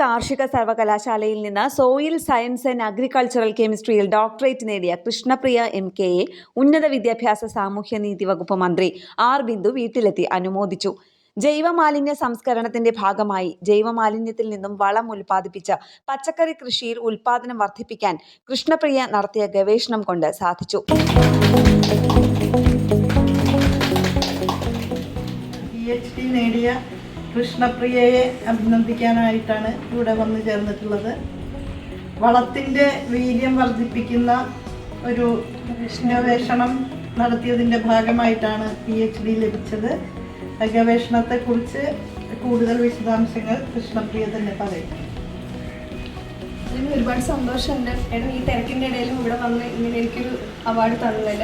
കാർഷിക സർവകലാശാലയിൽ നിന്ന് സോയിൽ സയൻസ് ആൻഡ് അഗ്രികൾച്ചറൽ കെമിസ്ട്രിയിൽ ഡോക്ടറേറ്റ് നേടിയ കൃഷ്ണപ്രിയ എം കെയെ ഉന്നത വിദ്യാഭ്യാസ സാമൂഹ്യനീതി വകുപ്പ് മന്ത്രി ആർ ബിന്ദു വീട്ടിലെത്തി അനുമോദിച്ചു. ജൈവമാലിന്യ സംസ്കരണത്തിന്റെ ഭാഗമായി ജൈവമാലിന്യത്തിൽ നിന്നും വളം ഉൽപ്പാദിപ്പിച്ച് പച്ചക്കറി കൃഷിയിൽ ഉൽപാദനം വർദ്ധിപ്പിക്കാൻ കൃഷ്ണപ്രിയ നടത്തിയ ഗവേഷണം കൊണ്ട് സാധിച്ചു. നേടിയ കൃഷ്ണപ്രിയയെ അഭിനന്ദിക്കാനായിട്ടാണ് ഇവിടെ വന്നു ചേർന്നിട്ടുള്ളത്. വളത്തിന്റെ വീര്യം വർദ്ധിപ്പിക്കുന്ന ഒരു ഗവേഷണം നടത്തിയതിന്റെ ഭാഗമായിട്ടാണ് പി എച്ച് ഡി ലഭിച്ചത്. ഗവേഷണത്തെക്കുറിച്ച് കൂടുതൽ വിശദാംശങ്ങൾ കൃഷ്ണപ്രിയ തന്നെ പറയും. ഒരുപാട് സന്തോഷമുണ്ട്. ഈ തിരക്കിന്റെ ഇടയിലും ഇവിടെ വന്ന് ഇങ്ങനെ എനിക്കൊരു അവാർഡ് തന്നതിൽ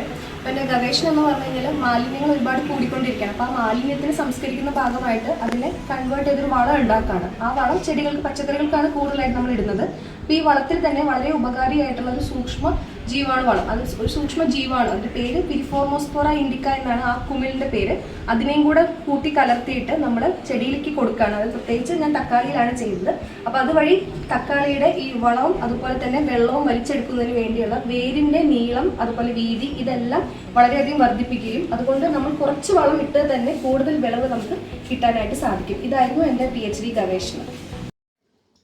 അപ്പം എന്റെ ഗവേഷണം എന്ന് പറഞ്ഞു കഴിഞ്ഞാൽ മാലിന്യങ്ങൾ ഒരുപാട് കൂടിക്കൊണ്ടിരിക്കുകയാണ്. അപ്പോൾ ആ മാലിന്യത്തിന് സംസ്കരിക്കുന്ന ഭാഗമായിട്ട് അതിനെ കൺവേർട്ട് ചെയ്തൊരു വളം ഉണ്ടാക്കുകയാണ് ആ വളം ചെടികൾക്ക് പച്ചക്കറികൾക്കാണ് കൂടുതലായിട്ട് നമ്മൾ ഇടുന്നത്. അപ്പോൾ ഈ വളത്തിൽ തന്നെ വളരെ ഉപകാരിയായിട്ടുള്ള ഒരു സൂക്ഷ്മ ജീവാണു വളം. അത് ഒരു സൂക്ഷ്മ ജീവാണു. അതിന്റെ പേര് പിരിഫോർമോസ്പോറ ഇൻഡിക്ക എന്നാണ് ആ കുമിലിന്റെ പേര്. അതിനെയും കൂടെ കൂട്ടി കലർത്തിയിട്ട് നമ്മൾ ചെടിയിലേക്ക് കൊടുക്കുകയാണ്. അത് പ്രത്യേകിച്ച് ഞാൻ തക്കാളിയിലാണ് ചെയ്യുന്നത്. അപ്പോൾ അതുവഴി തക്കാളിയുടെ ഈ വളവും അതുപോലെ തന്നെ വെള്ളവും വലിച്ചെടുക്കുന്നതിന് വേണ്ടിയുള്ള വേരിന്റെ നീളം അതുപോലെ വീതി ഇതെല്ലാം വളരെയധികം വർദ്ധിപ്പിക്കുകയും അതുകൊണ്ട് നമ്മൾ കുറച്ച് വളം ഇട്ട് തന്നെ കൂടുതൽ വിളവ് നമുക്ക് കിട്ടാനായിട്ട് സാധിക്കും. ഇതായിരുന്നു എന്റെ പി എച്ച് ഡി ഗവേഷണം.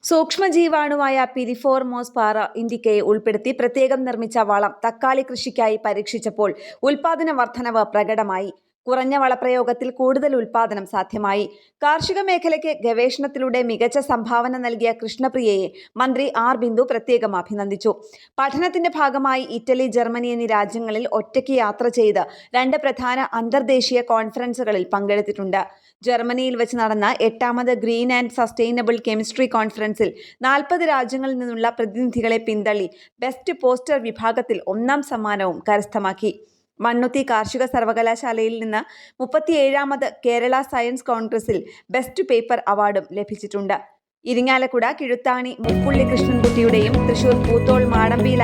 സൂക്ഷ്മജീവാണുവായ പിരിഫോർമോസ് പാറ ഇൻഡിക്കയെ ഉൾപ്പെടുത്തി പ്രത്യേകം നിർമ്മിച്ച വളം തക്കാളി കൃഷിക്കായി പരീക്ഷിച്ചപ്പോൾ ഉൽപാദന വർധനവ് പ്രകടമായി. കുറഞ്ഞ വളപ്രയോഗത്തിൽ കൂടുതൽ ഉൽപാദനം സാധ്യമായി. കാർഷിക മേഖലയ്ക്ക് ഗവേഷണത്തിലൂടെ മികച്ച സംഭാവന നൽകിയ കൃഷ്ണപ്രിയയെ മന്ത്രി ആർ ബിന്ദു പ്രത്യേകം അഭിനന്ദിച്ചു. പഠനത്തിന്റെ ഭാഗമായി ഇറ്റലി ജർമ്മനി എന്നീ രാജ്യങ്ങളിൽ ഒറ്റയ്ക്ക് യാത്ര ചെയ്ത് രണ്ട് പ്രധാന അന്തർദേശീയ കോൺഫറൻസുകളിൽ പങ്കെടുത്തിട്ടുണ്ട്. ജർമ്മനിയിൽ വെച്ച് നടന്ന എട്ടാമത് ഗ്രീൻ ആൻഡ് സസ്റ്റൈനബിൾ കെമിസ്ട്രി കോൺഫറൻസിൽ നാൽപ്പത് രാജ്യങ്ങളിൽ നിന്നുള്ള പ്രതിനിധികളെ പിന്തള്ളി ബെസ്റ്റ് പോസ്റ്റർ വിഭാഗത്തിൽ ഒന്നാം സമ്മാനവും കരസ്ഥമാക്കി. മണ്ണുത്തി കാർഷിക സർവകലാശാലയിൽ നിന്ന് മുപ്പത്തിയേഴാമത് കേരള സയൻസ് കോൺഗ്രസിൽ ബെസ്റ്റ് പേപ്പർ അവാർഡും ലഭിച്ചിട്ടുണ്ട്. ഇരിങ്ങാലക്കുട കിഴുത്താണി മുപ്പുള്ളി കൃഷ്ണൻകുട്ടിയുടെയും തൃശൂർ പൂത്തോൾ മാടമ്പി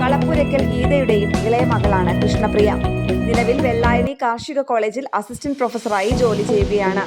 കളപ്പുരയ്ക്കൽ ഗീതയുടെയും ഇളയ മകളാണ് കൃഷ്ണപ്രിയ. നിലവിൽ വെള്ളായണി കാർഷിക കോളേജിൽ അസിസ്റ്റന്റ് പ്രൊഫസറായി ജോലി ചെയ്യുകയാണ്.